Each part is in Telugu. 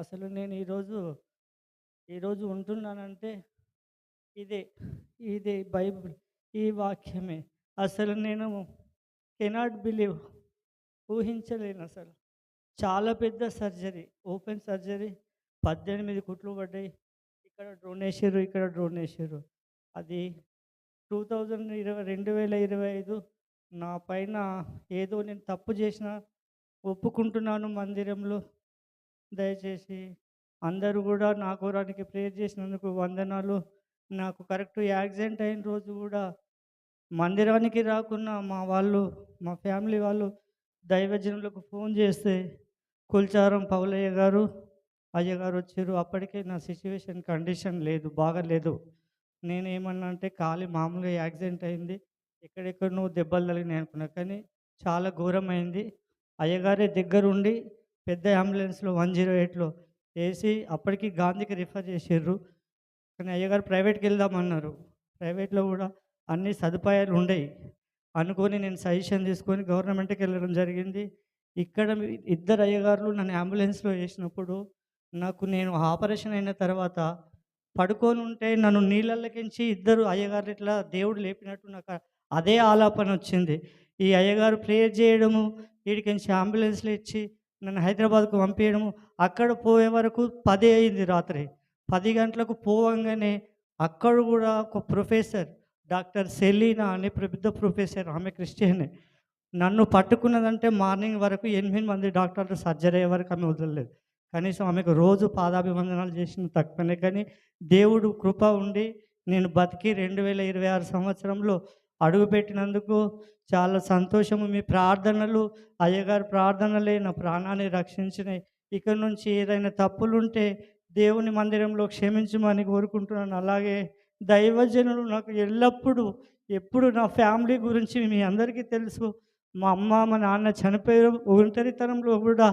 అసలు నేను ఈరోజు ఈరోజు ఉంటున్నానంటే ఇదే ఇదే బైబిల్ ఈ వాక్యమే. అసలు నేను కెనాట్ బిలీవ్ ఊహించలేను అసలు. చాలా పెద్ద సర్జరీ ఓపెన్ సర్జరీ పద్దెనిమిది కుట్లు పడ్డాయి. ఇక్కడ డ్రోన్ వేసారు ఇక్కడ డ్రోన్ వేసారు అది టూ థౌజండ్ ఇరవై రెండు వేల ఇరవై ఐదు నా పైన ఏదో నేను తప్పు చేసిన ఒప్పుకుంటున్నాను మందిరంలో. దయచేసి అందరూ కూడా నా కోరానికి ప్రేయర్ చేసినందుకు వందనాలు. నాకు కరెక్ట్ యాక్సిడెంట్ అయిన రోజు కూడా మందిరానికి రాకున్నా మా వాళ్ళు మా ఫ్యామిలీ వాళ్ళు దైవజనులకు ఫోన్ చేస్తే కుల్చారం పౌలయ్య గారు అయ్యగారు వచ్చారు. అప్పటికే నా సిచ్యువేషన్ కండిషన్ లేదు బాగలేదు. నేను ఏమన్నా అంటే కాలి మామూలుగా యాక్సిడెంట్ అయింది. ఎక్కడెక్కడనో దెబ్బలు తగిలినాయి అనుకున్నా. కానీ చాలా ఘోరమైంది. అయ్యగారే దగ్గరుండి పెద్ద అంబులెన్స్లో వన్ జీరో ఎయిట్లో వేసి అప్పటికి గాంధీకి రిఫర్ చేసారు కానీ అయ్యగారు ప్రైవేట్కి వెళ్దామన్నారు ప్రైవేట్లో కూడా అన్ని సదుపాయాలు ఉండేవి అనుకొని నేను సజెషన్ తీసుకొని గవర్నమెంట్కి వెళ్ళడం జరిగింది. ఇక్కడ ఇద్దరు అయ్యగారులు నన్ను అంబులెన్స్లో వేసినప్పుడు నాకు నేను ఆపరేషన్ అయిన తర్వాత పడుకొని ఉంటే నన్ను నీళ్ళకించి ఇద్దరు అయ్యగారు ఇట్లా దేవుడు లేపినట్టు నాకు అదే ఆలాపన వచ్చింది. ఈ అయ్యగారు ప్రేయర్ చేయడము వీడికించి అంబులెన్స్లో ఇచ్చి నన్ను హైదరాబాద్కు పంపించడం అక్కడ పోయే వరకు పది అయింది రాత్రి. పది గంటలకు పోవంగానే అక్కడ కూడా ఒక ప్రొఫెసర్ డాక్టర్ సెలీనా అనే పెద్ద ప్రొఫెసర్ ఆమె క్రిస్టియన్. నన్ను పట్టుకున్నదంటే మార్నింగ్ వరకు ఎనిమిది మంది డాక్టర్లు సర్జరీ అయ్యే వరకు ఆమె వదలలేదు. కనీసం ఆమెకు రోజు పాదాభివందనాలు చేసిన తక్కువనే కానీ దేవుడు కృప ఉండి నేను బతికి రెండు వేల ఇరవై ఆరు సంవత్సరంలో అడుగుపెట్టినందుకు చాలా సంతోషము. మీ ప్రార్థనలు అయ్యగారి ప్రార్థనలే నా ప్రాణాన్ని రక్షించినాయి. ఇక్కడ నుంచి ఏదైనా తప్పులుంటే దేవుని మందిరంలో క్షమించమని కోరుకుంటున్నాను. అలాగే దైవజనులు నాకు ఎల్లప్పుడూ ఎప్పుడు నా ఫ్యామిలీ గురించి మీ అందరికీ తెలుసు. మా అమ్మ మా నాన్న చనిపోయారు ఒంటరితనంలో కూడా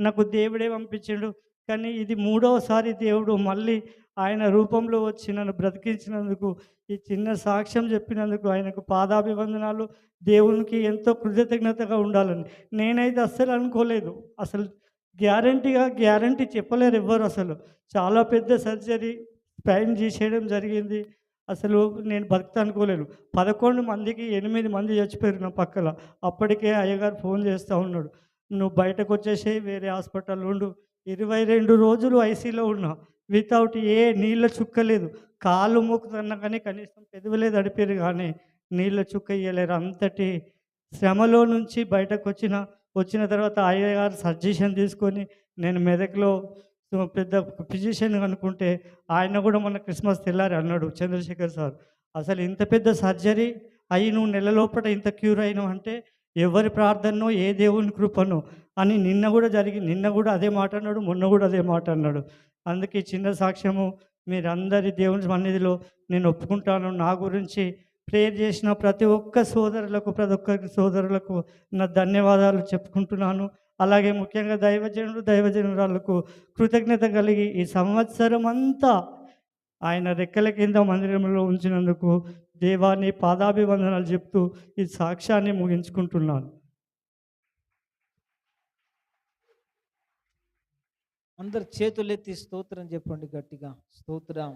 నాకు దేవుడే పంపించాడు. కానీ ఇది మూడవసారి దేవుడు మళ్ళీ ఆయన రూపంలో వచ్చి నన్ను బ్రతికించినందుకు ఈ చిన్న సాక్ష్యం చెప్పినందుకు ఆయనకు పాదాభివందనాలు. దేవునికి ఎంతో కృతజ్ఞతగా ఉండాలని. నేనైతే అస్సలు అనుకోలేదు. అసలు గ్యారంటీగా గ్యారంటీ చెప్పలేరు ఎవ్వరు అసలు. చాలా పెద్ద సర్జరీ స్పైన్ చేసేయడం జరిగింది. అసలు నేను బతుకుతా అనుకోలేను పదకొండు మందికి ఎనిమిది మంది చచ్చిపోయారు నా పక్కల. అప్పటికే అయ్యగారు ఫోన్ చేస్తూ ఉన్నాడు. నువ్వు బయటకు వచ్చేసి వేరే హాస్పిటల్ ఉండు. ఇరవై రెండు రోజులు ఐసీలో ఉన్నాం. వితౌట్ ఏ నీళ్ళ చుక్క లేదు. కాళ్ళు మూకుతున్నా కానీ కనీసం పెదవులే తడిపారు కానీ నీళ్ళ చుక్క ఇయ్యలేరు. అంతటి శ్రమలో నుంచి బయటకు వచ్చిన వచ్చిన తర్వాత అయ్యగారు సజెషన్ తీసుకొని నేను మెదక్లో పెద్ద ఫిజిషియన్ అనుకుంటే ఆయన కూడా మన క్రిస్మస్ తెల్లారి అన్నాడు చంద్రశేఖర్ సార్. అసలు ఇంత పెద్ద సర్జరీ అయ్యి నువ్వు నెల లోపల ఇంత క్యూర్ అయినావు అంటే ఎవరి ప్రార్థనో ఏ దేవుని కృపనో అని నిన్న కూడా జరిగి నిన్న కూడా అదే మాట అన్నాడు మొన్న కూడా అదే మాట అన్నాడు. అందుకే చిన్న సాక్ష్యము మీరందరి దేవుని సన్నిధిలో నేను ఒప్పుకుంటాను. నా గురించి ప్రేయర్ చేసిన ప్రతి ఒక్క సోదరులకు ప్రతి ఒక్క సోదరులకు నా ధన్యవాదాలు చెప్పుకుంటున్నాను. అలాగే ముఖ్యంగా దైవజనుడు దైవజనురాలకు కృతజ్ఞత కలిగి ఈ సంవత్సరం అంతా ఆయన రెక్కల కింద మందిరంలో ఉంచినందుకు దేవాన్ని పాదాభివందనాలు చెప్తూ ఈ సాక్ష్యాన్ని ముగించుకుంటున్నాను. అందరు చేతులెత్తి స్తోత్రం చెప్పండి గట్టిగా. స్తోత్రం.